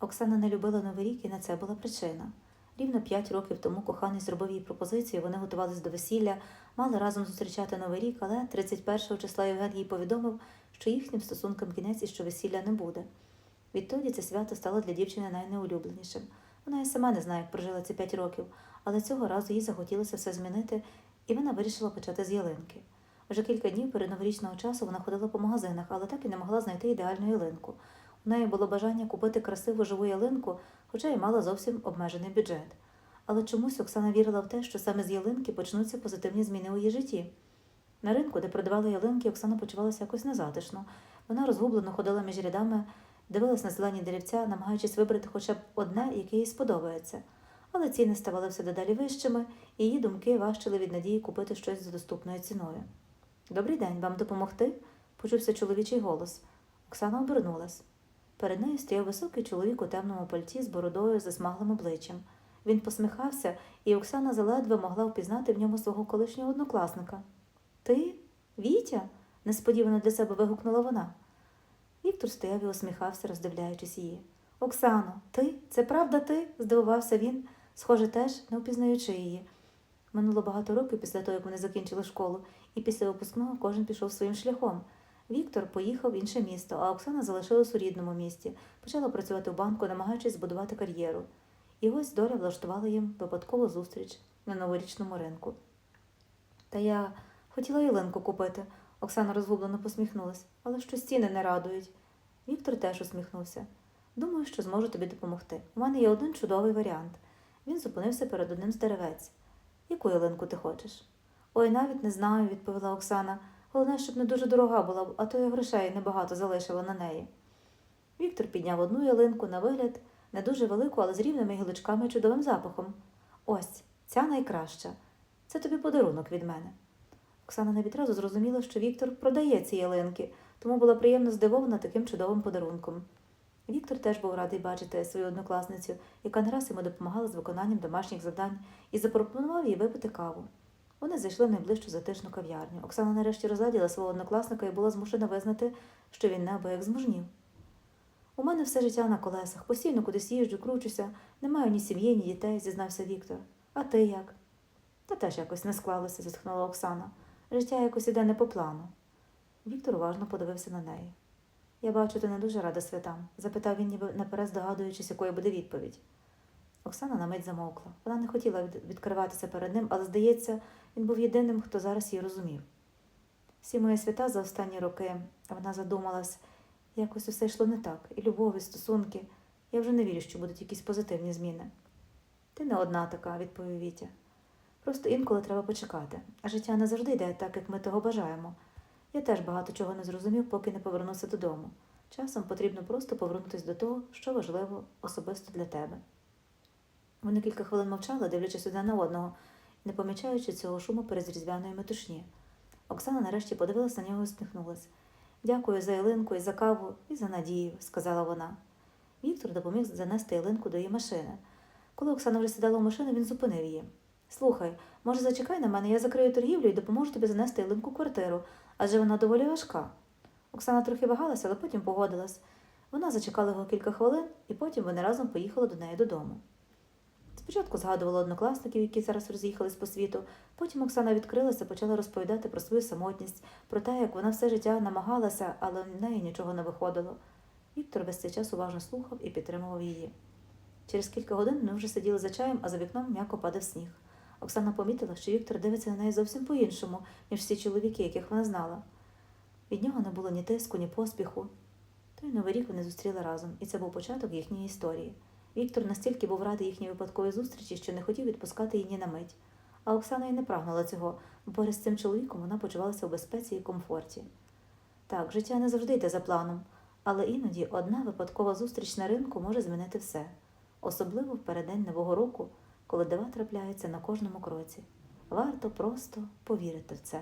Оксана не любила Новий рік, і на це була причина. Рівно п'ять років тому коханий зробив їй пропозицію, вони готувалися до весілля, мали разом зустрічати Новий рік, але 31 числа Євген їй повідомив, що їхнім стосункам кінець і що весілля не буде. Відтоді це свято стало для дівчини найнеулюбленішим. Вона і сама не знає, як прожила ці п'ять років, але цього разу їй захотілося все змінити, і вона вирішила почати з ялинки. Вже кілька днів перед новорічного часу вона ходила по магазинах, але так і не могла знайти ідеальну ялинку. У неї було бажання купити красиву живу ялинку, хоча й мала зовсім обмежений бюджет. Але чомусь Оксана вірила в те, що саме з ялинки почнуться позитивні зміни у її житті. На ринку, де продавали ялинки, Оксана почувалася якось незатишно. Вона розгублено ходила між рядами, дивилась на зелені деревця, намагаючись вибрати хоча б одне, яке їй сподобається. Але ціни ставали все дедалі вищими, і її думки важчили від надії купити щось за доступною ціною. Добрий день, вам допомогти? почувся чоловічий голос. Оксана обернулась. Перед нею стояв високий чоловік у темному пальті з бородою засмаглим обличчям. Він посміхався, і Оксана заледве могла впізнати в ньому свого колишнього однокласника. Ти? Вітя? несподівано для себе вигукнула вона. Віктор стояв і усміхався, роздивляючись її. Оксано, ти? Це правда ти? здивувався він, схоже, теж не впізнаючи її. Минуло багато років після того, як вони закінчили школу, і після випускного кожен пішов своїм шляхом. Віктор поїхав в інше місто, а Оксана залишилась у рідному місті, почала працювати в банку, намагаючись збудувати кар'єру. І ось доля влаштувала їм випадкову зустріч на новорічному ринку. Та я хотіла ялинку купити, Оксана розгублено посміхнулась, але що ціни не радують. Віктор теж усміхнувся. Думаю, що зможу тобі допомогти. У мене є один чудовий варіант. Він зупинився перед одним з деревець. Яку ялинку ти хочеш? Ой, навіть не знаю, відповіла Оксана. Головне, щоб не дуже дорога була, а то я грошей небагато залишила на неї. Віктор підняв одну ялинку на вигляд, не дуже велику, але з рівними гілочками і чудовим запахом. Ось, ця найкраща. Це тобі подарунок від мене. Оксана не відразу зрозуміла, що Віктор продає ці ялинки, тому була приємно здивована таким чудовим подарунком. Віктор теж був радий бачити свою однокласницю, яка не раз йому допомагала з виконанням домашніх завдань, і запропонував їй випити каву. Вони зайшли в найближчу затишну кав'ярню. Оксана нарешті розгляділа свого однокласника і була змушена визнати, що він неабияк змужнів. У мене все життя на колесах, постійно кудись їжджу, кручуся, не маю ні сім'ї, ні дітей, зізнався Віктор. А ти як? Та теж якось не склалося, зітхнула Оксана. Життя якось іде не по плану. Віктор уважно подивився на неї. Я бачу, ти не дуже рада святам, запитав він, ніби наперед здогадуючись, якою буде відповідь. Оксана на мить замовкла. Вона не хотіла відкриватися перед ним, але, здається, він був єдиним, хто зараз її розумів. Всі мої свята за останні роки, вона задумалась, якось усе йшло не так, і любов, і стосунки. Я вже не вірю, що будуть якісь позитивні зміни. Ти не одна така, відповів Вітя. Просто інколи треба почекати, а життя не завжди йде так, як ми того бажаємо. Я теж багато чого не зрозумів, поки не повернувся додому. Часом потрібно просто повернутися до того, що важливо особисто для тебе. Вони кілька хвилин мовчали, дивлячись одне на одного, не помічаючи цього шуму перед різдвяної метушні. Оксана нарешті подивилася на нього і усміхнулась. Дякую за ялинку і за каву, і за надію, сказала вона. Віктор допоміг занести ялинку до її машини. Коли Оксана вже сідала в машину, він зупинив її. Слухай, може, зачекай на мене, я закрию торгівлю і допоможу тобі занести ялинку в квартиру, адже вона доволі важка. Оксана трохи вагалася, але потім погодилась. Вона зачекала його кілька хвилин, і потім вони разом поїхали до неї додому. Спочатку згадувала однокласників, які зараз роз'їхались по світу. Потім Оксана відкрилася, почала розповідати про свою самотність, про те, як вона все життя намагалася, але в неї нічого не виходило. Віктор весь цей час уважно слухав і підтримував її. Через кілька годин вони вже сиділи за чаєм, а за вікном м'яко падав сніг. Оксана помітила, що Віктор дивиться на неї зовсім по-іншому, ніж всі чоловіки, яких вона знала. Від нього не було ні тиску, ні поспіху. Той новий рік вони зустріли разом, і це був початок їхньої історії. Віктор настільки був радий їхній випадковій зустрічі, що не хотів відпускати її ні на мить. А Оксана й не прагнула цього, бо поряд з цим чоловіком вона почувалася у безпеці і комфорті. Так, життя не завжди йде за планом, але іноді одна випадкова зустріч на ринку може змінити все, особливо в переддень Нового року, коли дива трапляються на кожному кроці. Варто просто повірити в це.